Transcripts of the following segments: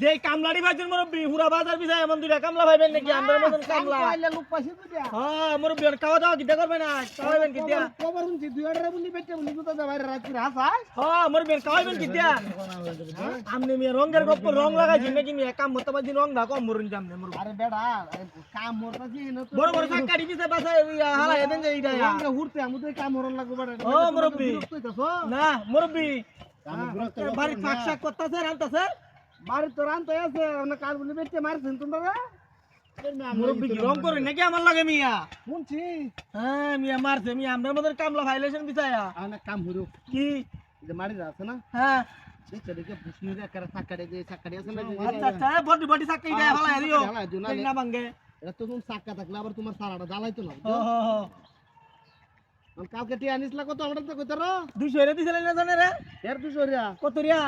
যে কামলাড়ি ভাইজন মুরব্বি হুরা বাজার বিছায় এমন দুইটা কামলা ভাইবেন নাকি আমরা মতন কামলা আইলে লোক পাইছে তো দিয়া হ্যাঁ মুরব্বি আর খাওয়া দাওয়া কিটা করবে না খাওয়াবেন কি দিয়া কবর উনছি দুই আড়ে বলি বেটে বলি তো দা বাইরে রাত করে হাসায় হ্যাঁ মুরব্বি আর খাওয়াবেন কি দিয়া আমনে মিয়া রঙের গপ্প রং লাগাইছি নাকি মিয়া কাম মতো বাজি রং না কম মরুন জামনে মুরব্বি আরে বেড়া কাম মোরতাছি না তো বড় বড় বাসা হালা যে ইডা আমু কাম হরন লাগবে বেড়া ও, মুরব্বি। না মুরব্বি। বাড়ি ফাঁক শাক করতেছে রান্তাছে বাড়ি তো রান তো আছে না কাল বলি বেটে মারছেন তোমরা? মুরব্বি কি রং করে? নাকি আমার লাগে মিয়া? শুনছি। হ্যাঁ মিয়া মারছে মিয়া আমরা মধ্যে কামলা ভাইলেশন বিছায়া আনা কাম হইরো কি? যে মারি আছে না? হ্যাঁ। সাকাড়ে বডি বডি দেয় এটা তো তুমি সাক্কা থাকলে আবার তোমার সারাটা জ্বালাইতো না? কালকে টিয়া আনিসলা কত আমরা তো কইতার? দুইশো এনে দিছিলেন না জানে রে? এর দুশো রিয়া কত রিয়া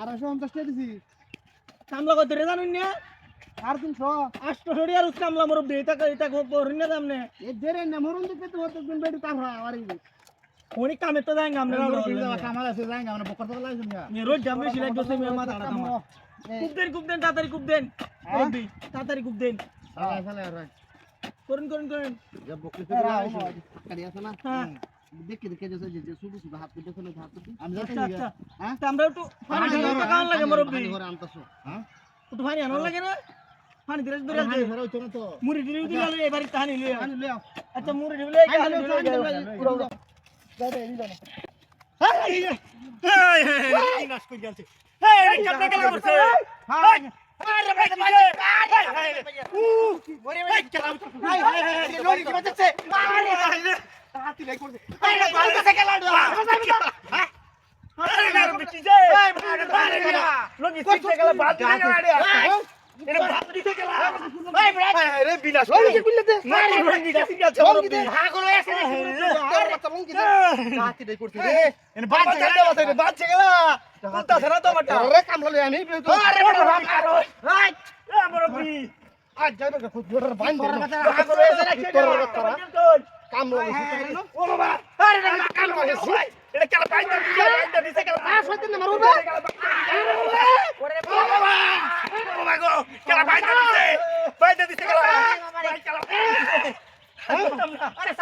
আড়াইশো পঞ্চাশ টাকা দিছি। কামলা কত রে জানুন না? আর তিনশো। আষ্ট সরি আর কামলা মুরব্বি এটা এটা পড়িন না সামনে এ দেরে না মরুন দিতে তো হতো দিন বেটি তামরা আরে কোনি কামে তো যাই আমরা কামাল আছে যাই আমরা বকর তো লাইছ না। মে রোজ জামে সিলাই দোসে মে মাথা আড়া কুপ দেন কুপ দেন তাড়াতাড়ি কুপ দেন। তাড়াতাড়ি কুপ দেন। করুন করুন করুন হ্যাঁ দেখে দেখে যে যে যে শুধু শুধু হাত দিতে না হাত আমি আচ্ছা আচ্ছা হ্যাঁ আমরা একটু পানি লাগে মুরব্বি ঘরে আনতাছো হ্যাঁ একটু পানি আনো লাগে না পানি দিলে ধরে হানি ঘরে হইতো না তো মুড়ি দিলে দিলে এবারে তাহানি লিয়ে হানি লও আচ্ছা মুড়ি দিলে যাই দে দিলে এই নাশ কই গেছে করছে হ্যাঁ হ্যাঁ বাচ্চা গেল ধরা তো মাটা আরে কামলা লই আমি তো আরে বড় বাপ আরও রাইট। আমার বি আজ যাবে কা ফুট জোরে বাইন দে হাগলো এসে রাখছে কামলা লই ও বাবা আরে না কাল করে শুই এটা কেন বাইন্দা দিছে বাইন্দা দিছে কেন আ সইতে না মারুবে ওরে বাবা ও গো। কেন বাইন্দা দিছে? বাইন্দা দিছে কেন? আরে সারা আরে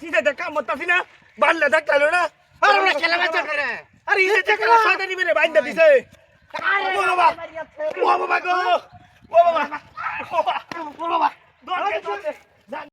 সিসে দেখা মতাছি না আরে আরে ইসে দেখা সাদা নিবে বাইন্দা দিছে। ও বাবা। ও বাবা গো। ও বাবা। ও বাবা। ও বাবা দৌড়